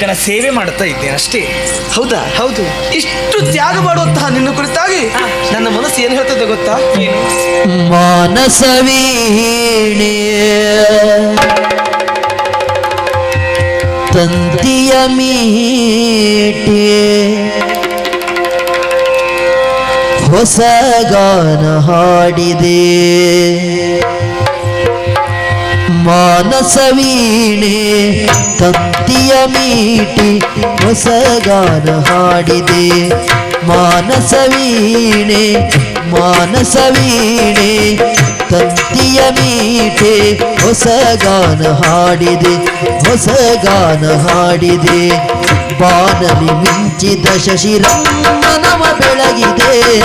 ನಾಯಕನ ಸೇವೆ ಮಾಡುತ್ತಾ ಇದ್ದೇನೆ ಅಷ್ಟೇ. ಹೌದಾ? ಹೌದು. ಇಷ್ಟು ತ್ಯಾಗ ಮಾಡುವಂತಹ ನಿನ್ನ ಕುರಿತಾಗಿ ನನ್ನ ಮನಸ್ಸು ಏನು ಹೇಳ್ತದೆ ಗೊತ್ತಾ? ಮಾನಸವೀಣೆ ತಂತಿಯ ಮೀಟೆ. ಹೊಸ ಗಾನ ಹಾಡಿದೆ. ಮಾನಸವೀಣೆ ತತ್ತಿಯ ಮೀಟಿ ಹೊಸಗಾನ ಹಾಡಿದೆ. ಮಾನಸವೀಣೆ ಮಾನಸವೀಣೆ ತತ್ತಿಯ ಮೀಟೆ ಹೊಸಗಾನ ಹಾಡಿದೆ ಹೊಸಗಾನ ಹಾಡಿದೆ. ಬಾನಲಿ ಮಿಂಚಿದ ಶಶಿರಂಗನವ ಬೆಳಗಿದೆ.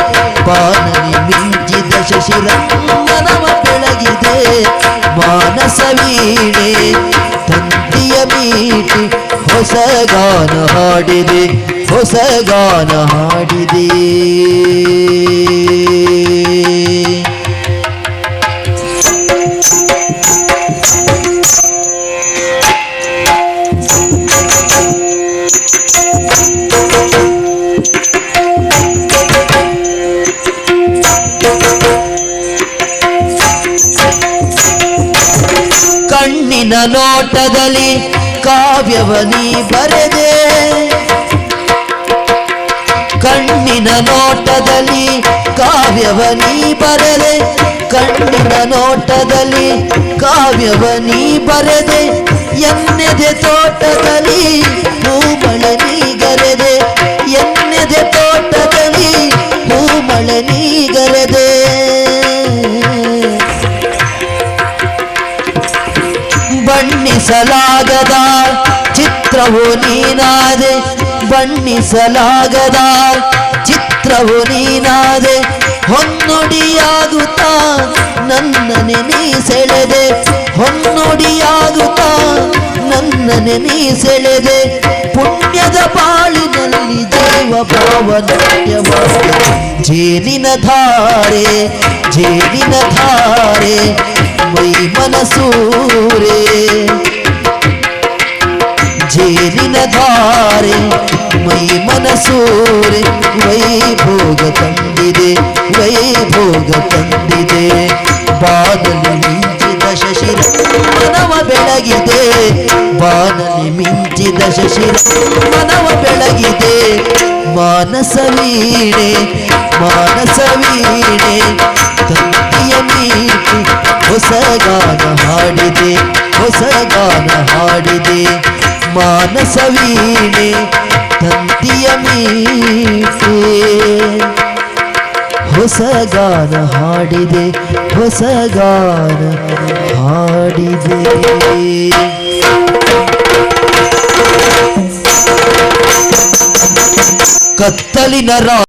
ಬಾನಲಿ ಮಿಂಚಿದ ಶಶಿರಂಗನವ ಬೆಳಗಿದೆ. ಮಾನಸ ವೀಣೆ ತಂತಿಯ ಮೀಟಿ ಹೊಸ ಗಾನ ಹಾಡಿದೆ ಹೊಸ ಗಾನ ಹಾಡಿದೆ. ಕಣ್ಣಿನ ನೋಟದಲ್ಲಿ ಕಾವ್ಯವನಿ ಬರೆದೆ. ಕಣ್ಣಿನ ನೋಟದಲ್ಲಿ ಕಾವ್ಯವನಿ ಬರೆದೆ. ಕಣ್ಣಿನ ನೋಟದಲ್ಲಿ ಕಾವ್ಯವನಿ ಬರೆದೆ. ಎನ್ನೆದೆ ತೋಟದಲ್ಲಿ ಹೂಮಳೆ ಬಣ್ಣಿಸಲಾಗದ ಚಿತ್ರವು ನೀನಾದೆ, ಬಣ್ಣಿಸಲಾಗದ ಚಿತ್ರವು ನೀನಾದೆ, ಹೊನ್ನೊಡಿಯಾಗುತ್ತಾ ನನ್ನನೆ ನೀ ಸೆಳೆದೆ, ಹೊನ್ನೊಡಿಯಾಗುತ್ತಾ ನನ್ನನೆ ನೀ ಸೆಳೆದೆ, ಪುಣ್ಯದ ಬಾಳಿನಲ್ಲಿ ದೇವ ಭಾವನಾಟ್ಯವಾದ ಜೇನಿನ ಧಾರೆ ಜೇನಿನ ಧಾರೆ, ಮೈ ಮನಸೂರೆ. ಜೇನಿನ ಧಾರೆ ಮೈ ಮನಸೂರೆ, ವೈಭೋಗ ತಂದಿದೆ ವೈಭೋಗ ತಂದಿದೆ. ಬಾದಲಿ ಮಿಂಚಿದ ಶಶಿರ, ಮನವ ಬೆಳಗಿದೆ. ಬಾದಲಿ ಮಿಂಚಿದ ಶಶಿರ, ಮನವ ಬೆಳಗಿದೆ. ಮಾನಸ ವೀಣೆ ಮಾನಸ ವೀಣೆ, ತಂತಿಯ ಮೀಟಿ ಹೊಸ ಗಾನ ಹಾಡಿದೆ, ಹೊಸ ಗಾನ ಹಾಡಿದೆ. ಮಾನಸ ವೀಣೆ ತಂತಿಯ ಮೀಸೆ. ಹೊಸ ಗಾನ ಹಾಡಿದೆ ಹೊಸ ಗಾನ ಹಾಡಿದೆ. ಕತ್ತಲಿನ ರಾ